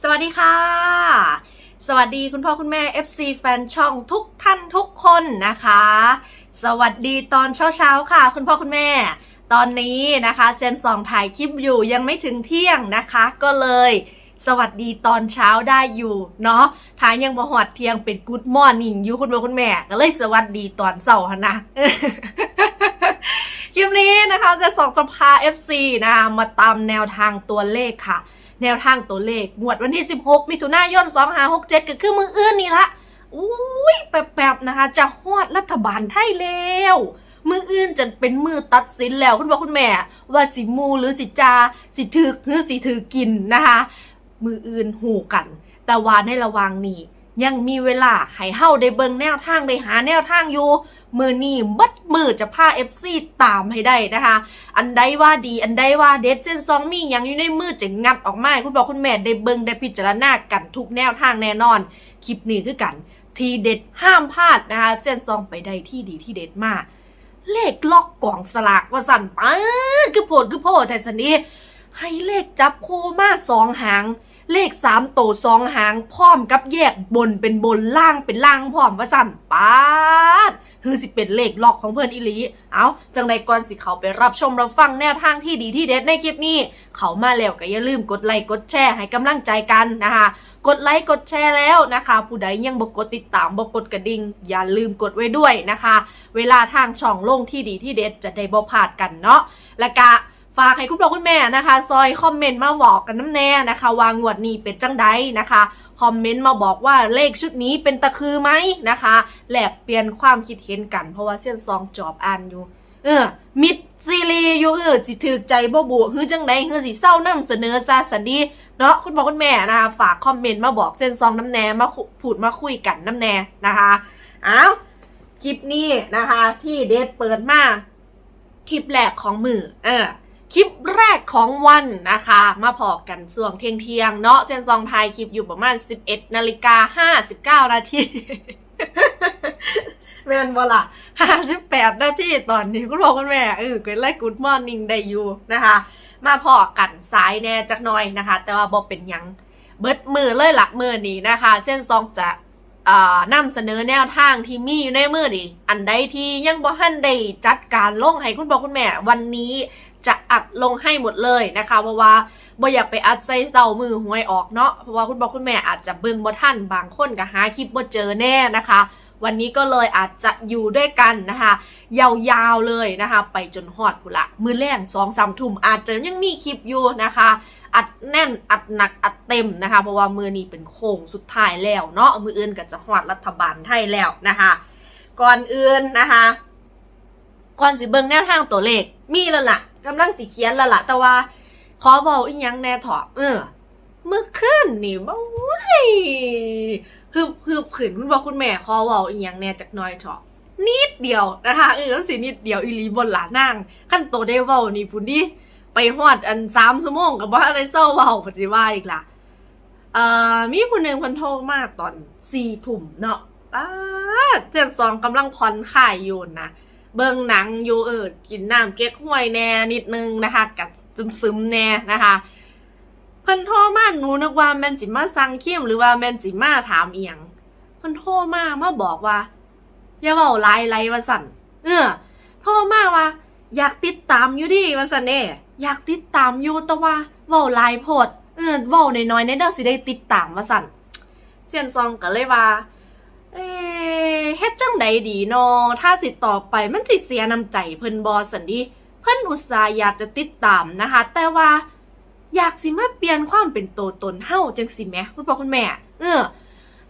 สวัสดีค่ะ สวัสดีคุณพ่อคุณแม่ FC แฟนช่องทุกท่านทุกคนนะคะ สวัสดีตอนเช้าๆค่ะ คุณพ่อคุณแม่ ตอนนี้นะคะเซนสองถ่ายคลิปอยู่ยังไม่ถึงเที่ยงนะคะ ก็เลยสวัสดีตอนเช้าได้อยู่เนาะทางยังบ่หอดเที่ยงเป็นกู๊ดมอร์นิ่งอยู่คุณพ่อคุณแม่ก็เลยสวัสดีตอนเสาร์นนะคลิปนี้นะคะเซนสองจะพา FC นะคะมาตามแนวทางตัวเลขค่ะ แนวทางตัวเลขงวดวันที่ 16 มิถุนายน 2567 ก็คือมืออื่นนี่ละอุ้ยแป๊บๆนะคะ จะฮอดรัฐบาลไทยแล้วมืออื่นจะเป็นมือตัดสินแล้วคุณพ่อคุณแม่ ว่าสิมูหรือสิจา สิถือหรือสิถือกินนะคะ มืออื่นหูกัน แต่ว่าในระว่างนี้ยังมีเวลาให้เฮาได้เบิงแนวทางได้หาแนวทางอยู่ มือนี้บัดมือจะพา FC ตามให้ได้นะคะ อันใดว่าดีอันใดว่าเด็ดเจนซองมีอย่างอยู่ในมือจะงัดออกมาคุณบอกคุณแม่ได้เบิงได้พิจารณากันทุกแนวทางแน่นอน คลิปนี้คือกัน ทีเด็ดห้ามพลาดนะคะเส้นซองไปได้ที่ดีที่เด็ดมาก เลขล็อกกล่องสลากว่าสั่นป้าดคือโผดคือโพดแต่สนี้ให้เลขจับโคมาสองหางเลขสามโตสองหางพร้อมกับแยกบนเป็นบนล่างเป็นล่างพร้อมว่าสั่นป้าด คือสิเป็นเลขล็อกของเพื่อนอิลีเอาจังใดก่อนสิเขาไปรับชมรับฟังแนวทางที่ดีที่เด็ดในคลิปนี้ เขามาแล้วก็อย่าลืมกดไลค์กดแชร์ให้กำลังใจกันนะคะกดไลค์กดแชร์แล้วนะคะ ผู้ใดยังบ่กดติดตามบ่กดกระดิ่งอย่าลืมกดไว้ด้วยนะคะ เวลาทางช่องลงที่ดีที่เด็ดจะได้บ่พลาดกันเนาะและกะ ฝากให้คุณพ่อคุณแม่นะคะ ซอยคอมเมนต์มาบอกกันน้ำแน่นะคะวางงวดนี้เป็นจังใดนะคะคอมเมนต์มาบอกว่าเลขชุดนี้เป็นตะคือไหมนะคะแลกเปลี่ยนความคิดเห็นกันเพราะว่าเส้นซองจอบอ่านอยู่ เออ มิดซีรีส์อยู่เออจิถือใจบ่บุฮือจังใดฮือสิเศร้านำเสนอซาสันดีเนาะคุณพ่อคุณแม่นะคะฝากคอมเมนต์มาบอกเส้นซองน้ำแน่มาคุพูดมาคุยกันน้ำแน่นะคะอ้าวคลิปนี้นะคะ ที่เดทเปิดมาคลิปแรกของมือ เออ คลิปแรกของวันนะคะ มาพอกันส่วงเที่ยงเที่ยงเนาะเจนซองไทยคลิปอยู่ประมาณ 11นาฬิกา59นาทีแม่นบ่ล่ะ58นาทีตอนนี้คุณพ่อคุณแม่เออเกิดไล่กูดมอร์นิ่งได้อยู่นะคะ มาพอกันสายแน่จักหน่อยนะคะ แต่ว่าบ่เป็นยังเบิดมือเลยหลักมือนี้นะคะ เส้นซองจะอ่านำเสนอแนวทางที่มีอยู่ในมือนี่อันใดที่ยังบ่ทันได้จัดการลงให้คุณพ่อคุณแม่ วันนี้ จะอัดลงให้หมดเลยนะคะเพราะว่าบ่อยากไปอัดใส่เสามือหวยออกเนาะเพราะว่าคุณพ่อคุณแม่อาจจะเบิ่งบ่ทันบางคนก็หาคลิปบ่เจอแน่นะคะ วันนี้ก็เลยอาจจะอยู่ด้วยกันนะคะ ยาวๆเลยนะคะ ไปจนฮอดพุละ มือแรงสองสามทุ่มอาจจะยังมีคลิปอยู่นะคะ อัดแน่นอัดหนักอัดเต็มนะคะ เพราะว่ามือนี้เป็นโค้งสุดท้ายแล้วเนาะมืออื่นก็จะฮอดรัฐบาลไทยแล้วนะคะ ก่อนอื่นนะคะก่อนสิเบิ่งแนวทางตัวเลขมีแล้วล่ะ กำลังสิเขียนแล้วล่ะแต่ว่า ขอบอกอีกยังแน่เถอะเออ เมื่อคืนนี่บ่ไหวฮึบฮึบขืนคุณพ่อคุณแม่ขอเว้าอีกยังแน่จักน้อยเถอะนิดเดียวนะคะเออสินิดเดียวอีลีบนหลานั่งขั้นโตได้เว้านี่พุ่นดิไปฮอดอันสามชั่วโมงกับว่าอะไรเศร้าเบาปฏิว่าอีกล่ะเอ่อมีผู้หนึ่งคนโทรมาตอนสี่ทุ่มเนาะป้าเจนซองกำลังผ่อนคลายอยู่นะ เบิ่งหนังอยู่เออกินน้ำเก๊กฮวยแน่นิดนึงนะคะ กับซึมๆแน่นะคะเพิ่นโทรมาหนูนึกว่าแมนจิมาสั่งเข้มหรือว่าแมนจิมาถามเอียงเพิ่นโทรมามาบอกว่า อย่าเว้าหลายไรว่าสั่นเออโทรมาว่า อยากติดตามอยู่ดิว่าซั่นเด้อยากติดตามอยู่แต่ว่าเว้าหลายโพดเออเว้าน้อยๆในเด้อสิได้ติดตามว่าซั่นเซียนซองก็เลยว่า เอ๊ เฮ็ดจังใดดีเนาะถ้าสิต่อไปมันสิเสียน้ำใจเพิ่นบ่ซั่นดิเพิ่นอุตส่าห์อยากจะติดตามนะคะ แต่ว่าอยากสิมาเปลี่ยนความเป็นตัวตนเฮาจังสิแหมคุณพ่อคุณแม่ เออ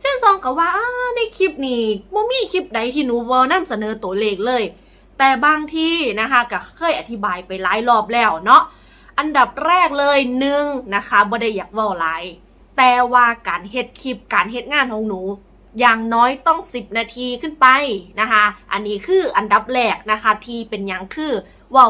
เส้นซองก็ว่าในคลิปนี้บ่มีคลิปใดที่หนูบ่นำเสนอตัวเลขเลย แต่บางที่นะคะก็เคยอธิบายไปหลายรอบแล้วเนาะอันดับแรกเลยหนึ่งนะคะบ่ได้อยากเว้าหลายแต่ว่าการเฮ็ดคลิปการเฮ็ดงานของหนู อย่างน้อยต้อง 10 นาทีขึ้นไปนะคะ อันนี้คืออันดับแรกนะคะที่เป็นหยังคือว่า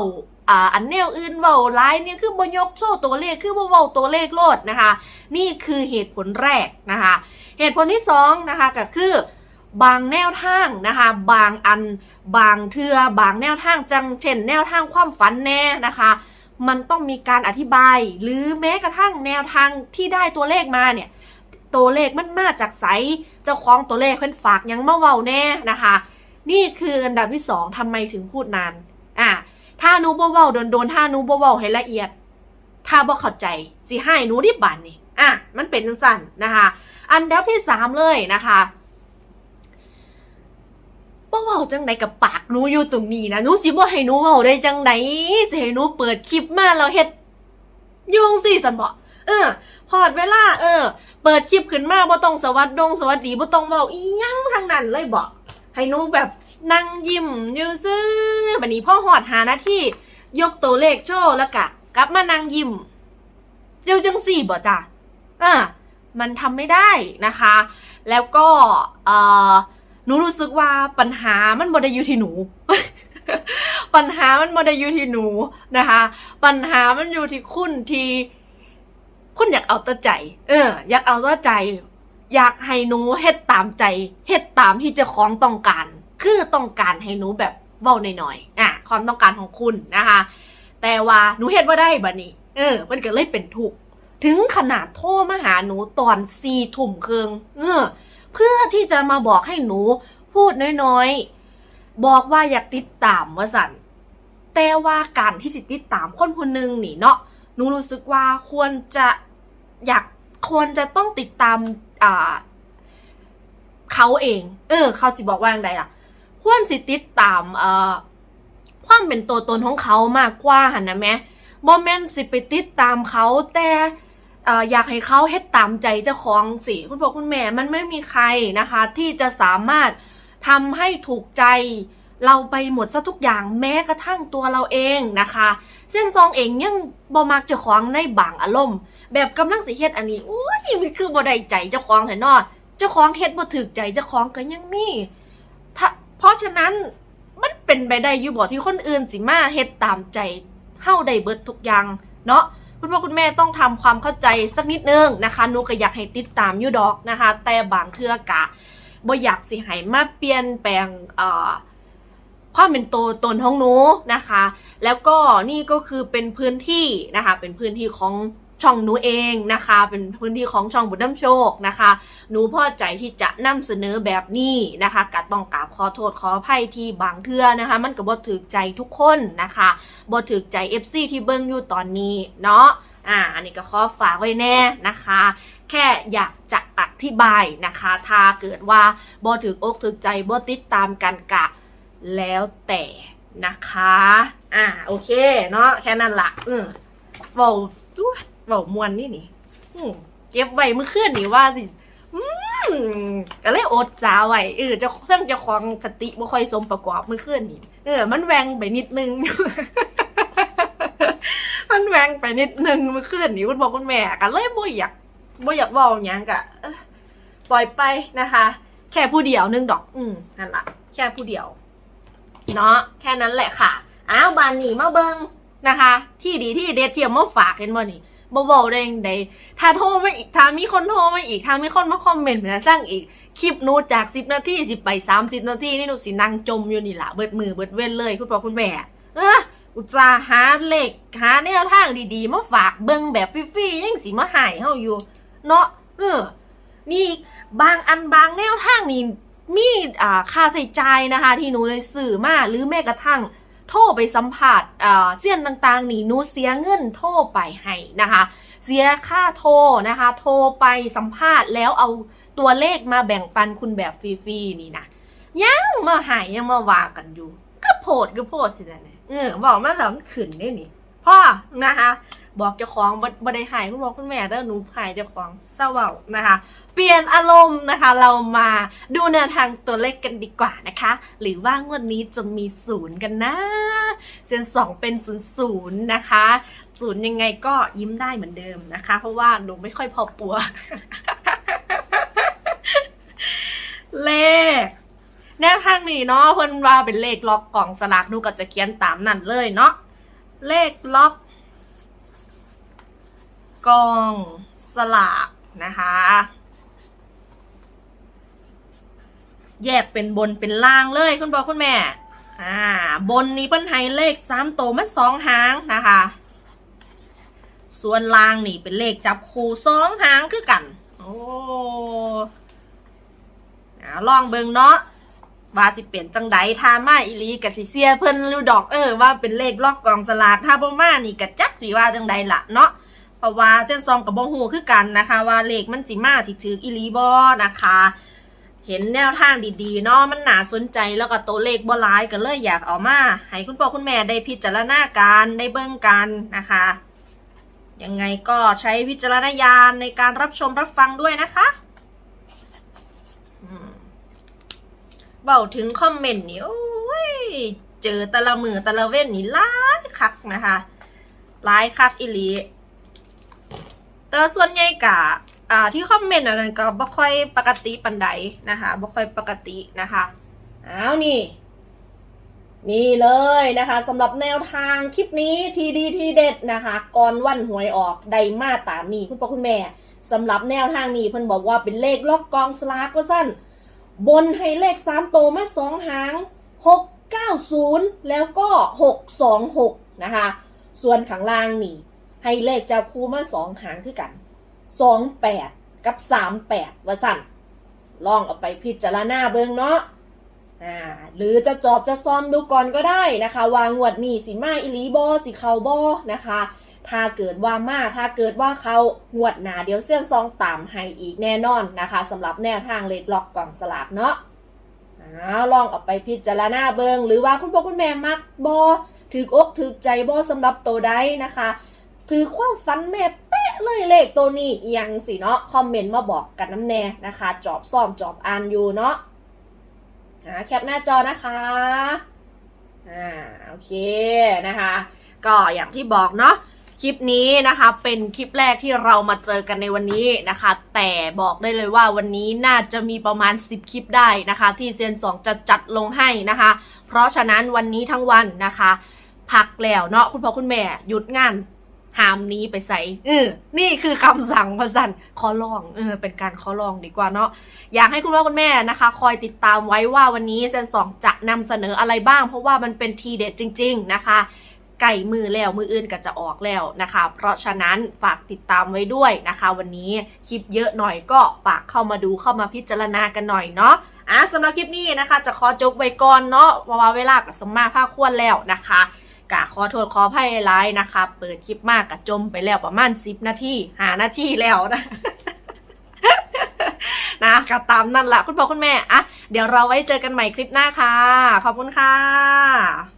อันแนวอื่นเว้าหลายเนี่ยคือบ่ยกโชว์ตัวเลขคือบ่เว้าตัวเลขโลดนะคะ นี่คือเหตุผลแรกนะคะ เหตุผลที่สองนะคะก็คือบางแนวทางนะคะ บางอันบางเทือบางแนวทางจังเช่น แนวทางความฝันแน่นะคะ มันต้องมีการอธิบาย หรือแม้กระทั่งแนวทางที่ได้ตัวเลขมาเนี่ยตัวเลขมันมาจากไส จ้าของตัวเลขเพิ่นฝากยังมาเว้าแน่นะคะ นี่คืออันดับที่สองทำไมถึงพูดนานอะถ้านูบ่เว้าโดนๆถ้านูบ่เว้าให้ละเอียด ถ้าบ่เข้าใจสิให้หนูดิบานนี่อะมันเป็นจังซั่นนะคะ อันดับที่สามเลยนะคะบ่เว้าจังใดกับปากหนูอยู่ตรงนี้นะหนูสิบ่ให้หนูเว้าได้จังใดสิให้หนูเปิดคลิปมาแล้วเฮ็ดยุ่งสิสันบ่เออ พอดเวลาเออ เปิดคลิปขึ้นมาบ่ต้องสวัสดงสวัสดีบ่ต้องเว้าอีหยังทั้งนั้นเลยบ่ให้หนูแบบนั่งยิ้มอยู่ซื่อบัดนี้พ่อหอดหาหน้าที่ยกตัวเลขโชว์แล้วกะกลับมานั่งยิ้มเดี๋ยวจังสี่บ่จ้ะอ่ามันทำไม่ได้นะคะ แล้วก็เออหนูรู้สึกว่าปัญหามันบ่ได้อยู่ที่หนู ปัญหามันบ่ได้อยู่ที่หนูนะคะ ปัญหามันอยู่ที่คุณที่ คุณอยากเอาตะใจ เออ อยากเอาตะใจ อยากให้หนูเฮ็ดตามใจเฮ็ดตามที่เจ้าของต้องการ คือต้องการให้หนูแบบเว้าหน่อยๆอะความต้องการของคุณนะคะ แต่ว่าหนูเฮ็ดว่าได้บัดนี้ เออ มันก็เลยเป็นทุกข์ถึงขนาดโทรมาหาหนูตอนสี่ทุ่มครึ่งเออ เพื่อที่จะมาบอกให้หนูพูดน้อยๆ บอกว่าอยากติดตามว่าสันแต่ว่าการที่สิติดตามคนคนหนึ่งนี่เนาะหนูรู้สึกว่าควรจะ อยากควรจะต้องติดตามอ่าเขาเอง เออ เขาสิบอกว่าอย่างไรล่ะ ควรสิติดตามเอ่อความเป็นตัวตนของเขามากกว่าหันนะแม่บ่แม่นสิไปติดตามเขาแต่เอ่ออยากให้เขาเฮ็ดตามใจเจ้าของสิคุณพ่อคุณแม่มันไม่มีใครนะคะ ที่จะสามารถทำให้ถูกใจเราไปหมดซะทุกอย่างแม้กระทั่งตัวเราเองนะคะ เส้นซองเองยังบ่มักเจ้าของในบางอารมณ์ แบบกำลังสิเฮ็ดอันนี้อุ้ยมันคือบ่ได้ใจเจ้าของแท้นาะเจ้าของเฮ็ดบ่ถูกใจเจ้าของก็ยังมีถ้าเพราะฉะนั้นมันเป็นไปได้อยู่บ่ที่คนอื่นสิมาเฮ็ดตามใจเฮาได้เบิดทุกอย่างเนาะคุณพ่อคุณแม่ต้องทำความเข้าใจสักนิดนึงนะคะหนูก็อยากให้ติดตามอยู่ดอกนะคะ แต่บางเทื่อกะบ่อยากสิให้มาเปลี่ยนแปลงเอ่อความเป็นตัวตนของหนูนะคะ แล้วก็นี่ก็คือเป็นพื้นที่นะคะ เป็นพื้นที่ของ ช่องหนูเองนะคะ เป็นพื้นที่ของช่องบุญน้ำโชคนะคะ หนูพอใจที่จะนำเสนอแบบนี้นะคะก็ต้องกราบขอโทษขออภัยที่บางเทื่อนะคะ มันก็บ่ถือใจทุกคนนะคะบ่ถือใจ FC ที่เบิ่งอยู่ตอนนี้เนาะอ่าอันนี้ก็ขอฝากไว้แน่นะคะ แค่อยากจะอธิบายนะคะ ถ้าเกิดว่าบ่ถือกอกถือใจบ่ติดตามกันกะแล้วแต่นะคะ อ่า โอเค เนาะ แค่นั้นละอืมเบอุ๊ย เบามวนนี่นี่เก็บไว้เมื่อคืนนี่ว่าสิอืมก็เลยอดจ้าไว้เออจะเรื่องจะของสติบ่ค่อยสมประกอบเมื่อคืนนี่เออ มันแวงไปนิดนึง มันแวงไปนิดนึงเมื่อคืนนี่คุณบอกคุณแม่ก็เลยบ่อยากบ่อยากเว้าหยังกะปล่อยไปนะคะ แค่ผู้เดียวนึงดอก อืมนั่นละแค่ผู้เดียว เนาะแค่นั้นแหละค่ะอ้าวบานนี่มาเบิงนะคะ ที่ดีที่เด็ดเทียมมาฝากเห็นบ่นี่ บ่บอกได้ยังไดถ้าโทรมาอีกถ้ามีคนโทรมาอีกถ้ามีคนมาคอมเมนต์นะสร้างอีก คลิปนูจาก10นาทีสิบไป30นาทีนี่หนูสินั่งจมอยู่นี่ละเบิดมือเบิดเว้นเลยคุณพ่อคุณแม่เอออุตสาห์หาเลขหาแนวทางดีๆ มาฝากเบิ่งแบบฟรีๆยังสิมาหายเฮาอยู่ เนาะเออ นี่บางอันบางแนวทางนี่มีอ่าค่าใช้จ่ายนะคะ ที่หนูเลยสื่อมาหรือแม้กระทั่ง โทรไปสัมผัสเสี้ยนต่างๆ นี่หนูเสียเงินโทรไปให้นะคะ เสียค่าโทรนะคะ โทรไปสัมภาษณ์แล้วเอาตัวเลขมาแบ่งปันคุณแบบฟรีๆนี่นะยังมาหายยังมาว่ากันอยู่ ก็โพดก็โพดทีนั้นเออบอกมาแล้วมันขึ้นได้นี่พ่อนะคะ บอกเจ้าของบ่ได้หายคุณบอกคุณแม่เด้อหนูหายเจ้าของเศร้าเบานะคะ เปลี่ยนอารมณ์นะคะ เรามาดูแนวทางตัวเลขกันดีกว่านะคะ หรือว่างวดนี้จะมีศูนย์กันนะเซนสองเป็นศูนย์ศูนย์นะคะศูนย์ยังไงก็ยิ้มได้เหมือนเดิมนะคะ เพราะว่าหนูไม่ค่อยพอปัว เลขแนวทางนี้เนาะเพิ่นว่าเป็นเลขล็อกกล่องสลากหนูก็จะเขียนตามนั่นเลยเนาะเลขล็อก กองสลากนะคะ แยกเป็นบนเป็นล่างเลยคุณบอคุณแม่ อ่า บนนี้เปิ้นให้เลขสามโตมาสองหางนะคะ ส่วนล่างนี่เป็นเลขจับคู่สองหางคือกัน โอ้ลองเบิงเนาะว่าสิเป็นจังใดทามาอีหลีกับสิเซียเพิ่นรูดอกเออว่าเป็นเลขล็อกกองสลากถ้าบ่มานี่ก็จักสิว่าจังใดละเนาะ เพราะว่าเจ้าซองกับบ่ฮู้คือกันนะคะ ว่าเลขมันสิมาสิถืออีหลีบ่นะคะ เห็นแนวทางดีๆเนาะมันหนาสนใจแล้วก็ตัวเลขบ่ร้ายก็เลยอยากเอามา ให้คุณพ่อคุณแม่ได้พิจารณาการได้เบิ่งกันนะคะยังไงก็ใช้วิจารณญาณในการรับชมรับฟังด้วยนะคะอืมเบาถึงคอมเมนต์นี่โอ้ย เจอต่ละมือต่ละเว้นนี่หลายคักนะคะหลายคักอิลี แต่ส่วนใหญ่กะอ่าที่คอมเมนต์อันนั้นก็บ่ค่อยปกติปันใดนะคะบ่ค่อยปกตินะคะอ้าวนี่ นี่เลยนะคะสำหรับแนวทางคลิปนี้ทีดีทีเด็ดนะคะก่อนวันหวยออกไดมาตามนี้คุณพ่อคุณแม่สำหรับแนวทางนี้เพิ่นบอกว่าเป็นเลขล็อกกองสลากว่าสั้นบนให้เลขสามโตมาสองหางหกเก้าศูนย์แล้วก็หกสองหกนะคะ ส่วนข้างล่างนี่ ให้เลขจับคู่มาสองหางคือกันสองแปดกับสามแปดว่าสั้นลองเอาไปพิจารณาเบิ่งเนาะอ่าหรือจะจอบจะซ้อมดูก่อนก็ได้นะคะวางงวดนี้สิมาอิลีบอสิเขาบอนะคะ ถ้าเกิดว่ามาถ้าเกิดว่าเขางวดหนาเดี๋ยวเสี่ยงซองตามให้อีกแน่นอนนะคะสำหรับแนวทางเลดล็อกกล่องสลากเนาะอาลองเอาไปพิจารณาเบิงหรือว่าคุณพ่อคุณแม่มักบอถือกอกถือใจบอสำหรับตัวใดนะคะ ถือความฝันแม่เป๊ะเลยเลขตัวนี้ยังสิเนาะคอมเมนต์มาบอกกันน้ำแน่นะคะ จอบซ่อมจอบอ่านอยู่เนาะอ่าแคปหน้าจอนะคะอ่าโอเคนะคะ ก็อย่างที่บอกเนาะคลิปนี้นะคะเป็นคลิปแรกที่เรามาเจอกันในวันนี้นะคะ แต่บอกได้เลยว่าวันนี้น่าจะมีประมาณ 10 คลิปได้นะคะ ที่เซียนสองจะจัดลงให้นะคะ เพราะฉะนั้นวันนี้ทั้งวันนะคะ พักแล้วเนาะคุณพ่อคุณแม่หยุดงาน หามนี้ไปใส่เออนี่คือคำสั่งพระสันขอลองเออเป็นการขอลองดีกว่าเนาะอยากให้คุณพ่อคุณแม่นะคะ คอยติดตามไว้ว่าวันนี้เซนสองจะนำเสนออะไรบ้าง เพราะว่ามันเป็นทีเด็ดจริง ๆนะคะไก่มือแล้วมืออื่นก็จะออกแล้วนะคะ เพราะฉะนั้นฝากติดตามไว้ด้วยนะคะ วันนี้คลิปเยอะหน่อยก็ฝากเข้ามาดูเข้ามาพิจารณากันหน่อยเนาะอะสำหรับคลิปนี้นะคะ จะขอจบไว้ก่อนเนาะเพราว่าเวลากับสมมาภาคควรแล้วนะคะ กะขอโทษขออภัยร้ายนะคะ เปิดคลิปมากกะจมไปแล้วประมาณสิบนาทีหานาทีแล้วนะนะก็ตามนั่นแหละคุณพ่อคุณแม่อะเดี๋ยวเราไว้เจอกันใหม่คลิปหน้าค่ะ ขอบคุณค่ะ